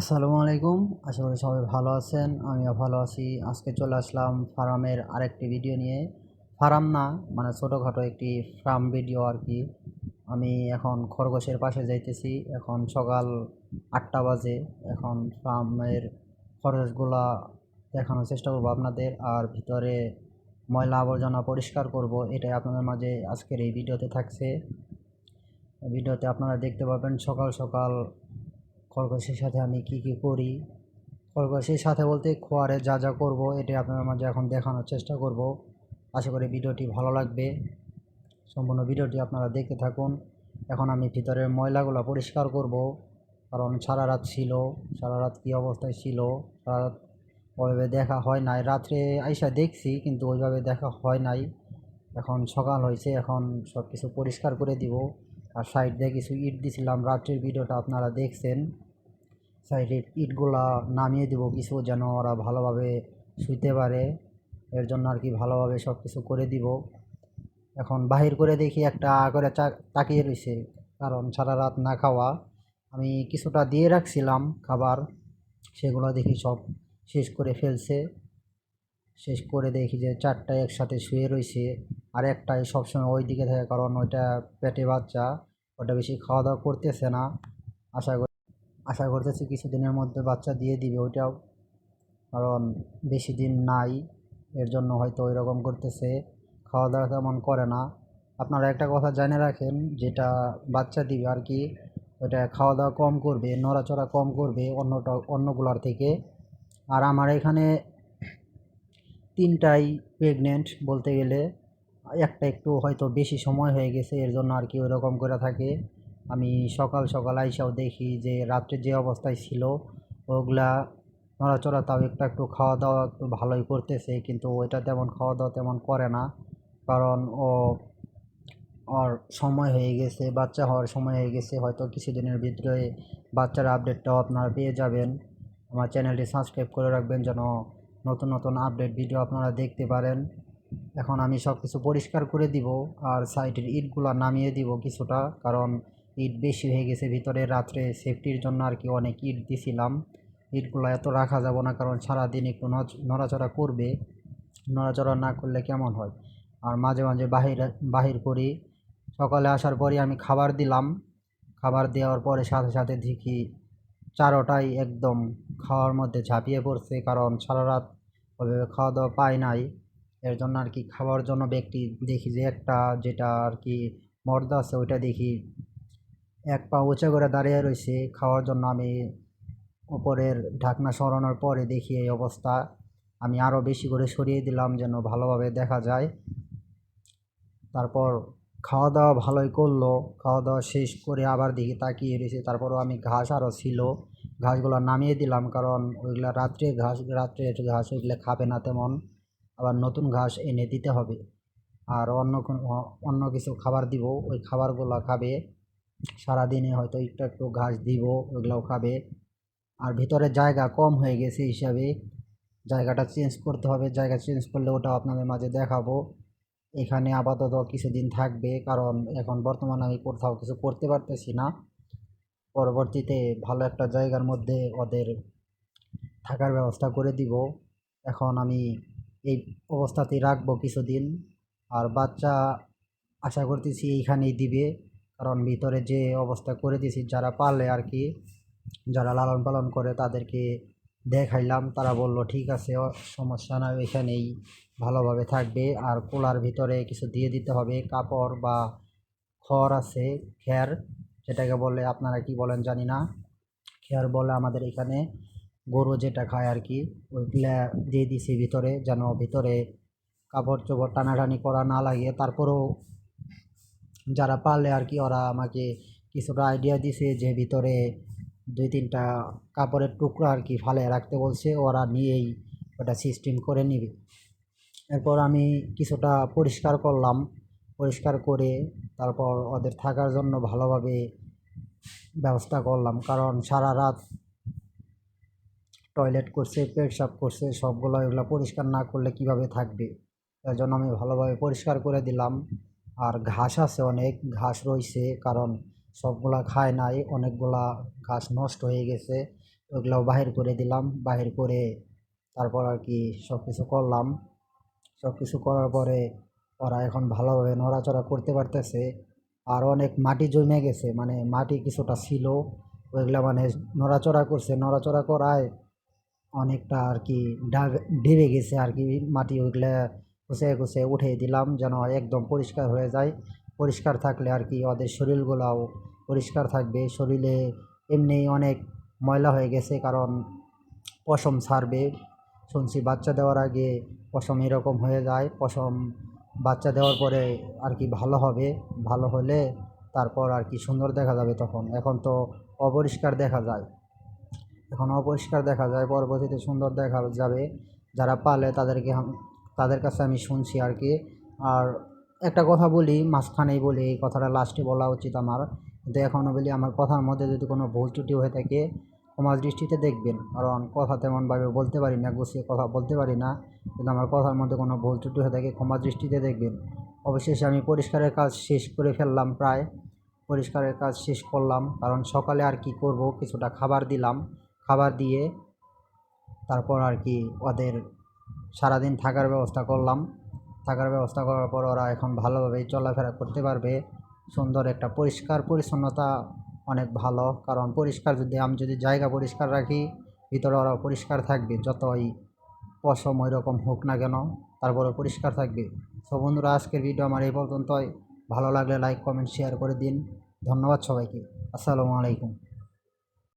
আসসালামু আলাইকুম। আশা করি সবাই ভালো আছেন, আমিও ভালো আছি। আজকে চলে আসলাম ফার্মের আরেকটি ভিডিও নিয়ে। ফার্ম না মানে ছোটোখাটো একটি ফার্ম ভিডিও আর কি। আমি এখন খরগোশের পাশে যাইতেছি। এখন সকাল আটটা বাজে। এখন ফার্মের খরগোশগুলা দেখানোর চেষ্টা করব আপনাদের। আর ভিতরে ময়লা আবর্জনা পরিষ্কার করব, এটাই আপনাদের মাঝে আজকের এই ভিডিওতে থাকছে। ভিডিওতে আপনারা দেখতে পাবেন সকাল সকাল খরগোশের সাথে আমি কি কি করি? খরগোশের সাথে বলতে খোয়ারে যা যা করব এটি আপনার মাঝে এখন দেখানোর চেষ্টা করব। আশা করি ভিডিওটি ভালো লাগবে। সম্পূর্ণ ভিডিওটি আপনারা দেখতে থাকুন। এখন আমি ভিতরের ময়লাগুলো পরিষ্কার করব। কারণ সারা রাত ছিল, সারা রাত কী অবস্থায় ছিল, সারা রাত ওইভাবে দেখা হয় নাই। রাত্রে আইসা দেখছি, কিন্তু ওইভাবে দেখা হয় নাই। এখন সকাল হয়েছে এখন সব কিছু পরিষ্কার করে দিব। আর সাইড দিয়ে কিছু ইট দিছিলাম, রাত্রির ভিডিওটা আপনারা দেখছেন। সাইডের ইটগুলা নামিয়ে দিব, কিছু যেন ওরা ভালোভাবে শুইতে পারে। এর জন্য আর কি ভালোভাবে সব কিছু করে দিব। এখন বাহির করে দেখি একটা করে তাকিয়ে রয়েছে কারণ সারা রাত না খাওয়া। আমি কিছুটা দিয়ে রাখছিলাম খাবার, সেগুলো দেখি সব শেষ করে ফেলছে। শেষ করে দেখি যে চারটায় একসাথে শুয়ে রয়েছে আর একটাই সবসময় ওই দিকে থাকে, কারণ ওইটা পেটে বাচ্চা, ওটা বেশি খাওয়া দাওয়া করতেছে না। আশা করি আশা করতেছি কিছুদিনের মধ্যে বাচ্চা দিয়ে দিবে ওইটাও। কারণ বেশি দিন নাই, এর জন্য হয়তো ওই রকম করতেছে খাওয়া দাওয়া তেমন করে না। আপনারা একটা কথা জেনে রাখেন, যেটা বাচ্চা দিবে আর কি ওটা খাওয়া দাওয়া কম করবে, নড়াচড়া কম করবে অন্যটা, অন্যগুলোর থেকে। আর আমার এখানে তিনটাই প্রেগনেন্ট বলতে গেলে, একটা একটু হয়তো বেশি সময় হয়ে গেছে, এর জন্য আর কি ওই রকম করে থাকে। আমি সকাল সকাল আইসাও দেখি যে রাত্রে যে অবস্থায় ছিল, ওগুলা নড়াচড়া তাও একটু একটু খাওয়া দাওয়া একটু ভালোই করতেছে, কিন্তু ওইটা তেমন খাওয়া দাওয়া তেমন করে না। কারণ ও, ওর সময় হয়ে গেছে, বাচ্চা হওয়ার সময় হয়ে গেছে, হয়তো কিছুদিনের ভিতরে বাচ্চার আপডেটটাও আপনারা পেয়ে যাবেন। আমার চ্যানেলটি সাবস্ক্রাইব করে রাখবেন যেন নতুন নতুন আপডেট ভিডিও আপনারা দেখতে পারেন। এখন আমি সব কিছু পরিষ্কার করে দিব, আর সাইডের ইটগুলো নামিয়ে দিব কিছুটা, কারণ ইট বেশি হয়ে গেছে, ভিতরে রাত্রে সেফটির জন্য আর কি অনেক ইট দিছিলাম। ইটগুলো এত রাখা যাব না, কারণ সারাদিন একটু নড়াচড়া করবে। নড়াচড়া না করলে কেমন হয়? আর মাঝে মাঝে বাহির বাহির করি। সকালে আসার পরে আমি খাবার দিলাম। খাবার দেওয়ার পরে সাথে সাথে দেখি চারোটাই একদম খাওয়ার মধ্যে ঝাঁপিয়ে পড়ছে, কারণ সারা রাত ওইভাবে খাওয়া দাওয়া পায় নাই। এর জন্য আর কি খাওয়ার জন্য ব্যক্তি দেখি যে একটা যেটা আর কি মর্দা আছে, ওইটা দেখি এক পা উঁচা করে দাঁড়িয়ে রয়েছে। খাওয়ার জন্য আমি উপরের ঢাকনা সরানোর পরে দেখি এই অবস্থা। আমি আরও বেশি করে সরিয়ে দিলাম যেন ভালোভাবে দেখা যায়। তারপর খাওয়া দাওয়া ভালোই করল। খাওয়া দাওয়া শেষ করে আবার দেখি তাকিয়ে রয়েছে। তারপরও আমি ঘাস আরও ছিল। ঘাসগুলো নামিয়ে দিলাম কারণ ওইগুলা রাত্রে ঘাস রাত্রে ঘাস ওইগুলো খাবে না তেমন। আবার নতুন ঘাস এনে দিতে হবে। আর অন্য অন্য কিছু খাবার দিব। ওই খাবারগুলো খাবে। সারাদিনে হয়তো একটু একটু ঘাস দিব, ওইগুলোও খাবে। আর ভিতরে জায়গা কম হয়ে গেছে হিসাবে, জায়গাটা চেঞ্জ করতে হবে। জায়গা চেঞ্জ করলে ওটাও আপনাদের মাঝে দেখাবো। এখানে আপাতত কিছুদিন থাকবে, কারণ এখন বর্তমানে আমি কোথাও কিছু করতে পারতেছি না। পরবর্তীতে ভালো একটা জায়গার মধ্যে ওদের থাকার ব্যবস্থা করে দিব। এখন আমি এই অবস্থাতেই রাখব কিছুদিন। আর বাচ্চা আশা করতেছি এইখানেই দিবে। কারণ ভিতরে যে অবস্থা করে দিয়েছি, যারা পালে আর কি, যারা লালন পালন করে তাদেরকে দেখাইলাম। তারা বলল, ঠিক আছে সমস্যা না এখানেই ভালোভাবে থাকবে। আর কোলার ভিতরে কিছু দিয়ে দিতে হবে, কাপড় বা খড় আছে খ্যার যেটাকে বলে, আপনারা কি বলেন জানি না। খ্যার বলে আমাদের এখানে গরু যেটা খায় আর কি, ওইগুলা দিয়ে দিছি ভিতরে, যেন ভিতরে কাপড় চোপড় টানাটানি করা না লাগে। তারপরেও যারা পারলে আর কি ওরা আমাকে কিছুটা আইডিয়া দিছে যে ভিতরে দুই তিনটা কাপড়ের টুকরো আর কি ফালে রাখতে বলছে, ওরা নিয়েই ওটা সিস্টেম করে নিবে। এরপর আমি কিছুটা পরিষ্কার করলাম। পরিষ্কার করে তারপর ওদের থাকার জন্য ভালোভাবে ব্যবস্থা করলাম। কারণ সারা রাত টয়লেট করছে পেট পেটসাপ করছে, সবগুলো এগুলো পরিষ্কার না করলে কীভাবে থাকবে? তার জন্য আমি ভালোভাবে পরিষ্কার করে দিলাম। আর ঘাস আছে, অনেক ঘাস রয়েছে, কারণ সবগুলা খায় নাই, অনেকগুলা ঘাস নষ্ট হয়ে গেছে ওগুলো বাহির করে দিলাম, বাহির করে তারপর আর কি সব কিছু করলাম। সব কিছু করার পরে ওরা এখন ভালোভাবে নড়াচড়া করতে পারতেছে, আর অনেক মাটি জমে গেছে মানে মাটি কিছুটা ছিল, ওইগুলা মানে নড়াচড়া করছে, নড়াচড়া করায় অনেকটা আর কি ডাবে, ডেবে গেছে আর কি মাটি, ওইগুলা কুচে কুচে উঠিয়ে দিলাম যেন একদম পরিষ্কার হয়ে যায়। পরিষ্কার থাকলে আর কি ওদের শরীরগুলাও পরিষ্কার থাকবে। শরীরে এমনি অনেক ময়লা হয়ে গেছে কারণ পশম ছাড়বে। শুনছি বাচ্চা দেওয়ার আগে পশম এরকম হয়ে যায়। পশম বাচ্চা দেওয়ার পরে আর কি ভালো হবে। ভালো হলে তারপর আর কি সুন্দর দেখা যাবে তখন। এখন তো অপরিষ্কার দেখা যায়। এখন অপরিষ্কার দেখা যায়। পরবর্তীতে সুন্দর দেখা যাবে। যারা পালে তাদেরকে তাদের কাছে আমি শুনছি আর কি। আর একটা কথা বলি, মাঝখানেই বলি, এই কথাটা লাস্টে বলা উচিত আমার। কিন্তু এখনও বলি, আমার কথার মধ্যে যদি কোনো ভুল ত্রুটি হয়ে থাকে সমাজ দৃষ্টিতে দেখবেন। কারণ কথা তেমনভাবে বলতে পারি না, গুছিয়ে কথা বলতে পারি না। কিন্তু আমার কথার মধ্যে কোনো ভুল ত্রুটি হয়ে থাকে ক্ষমা দৃষ্টিতে দেখবেন। অবশেষে আমি পরিষ্কারের কাজ শেষ করে ফেললাম প্রায়। পরিষ্কারের কাজ শেষ করলাম। কারণ সকালে আর কি করব? কিছুটা খাবার দিলাম। খাবার দিয়ে তারপর আর কি ওদের সারাদিন থাকার ব্যবস্থা করলাম। থাকার ব্যবস্থা করার পর ওরা এখন ভালোভাবেই চলাফেরা করতে পারবে। সুন্দর একটা পরিষ্কার পরিচ্ছন্নতা অনেক ভালো। কারণ পরিষ্কার যদি, আমি যদি জায়গা পরিষ্কার রাখি, ভিতরে ওরা পরিষ্কার থাকবে। যতই পশম ওই রকম হোক না কেন তারপরে পরিষ্কার থাকবে। সো বন্ধুরা, আজকের ভিডিও আমার এই পর্যন্তই। ভালো লাগলে লাইক কমেন্ট শেয়ার করে দিন। ধন্যবাদ সবাইকে। আসসালামু আলাইকুম।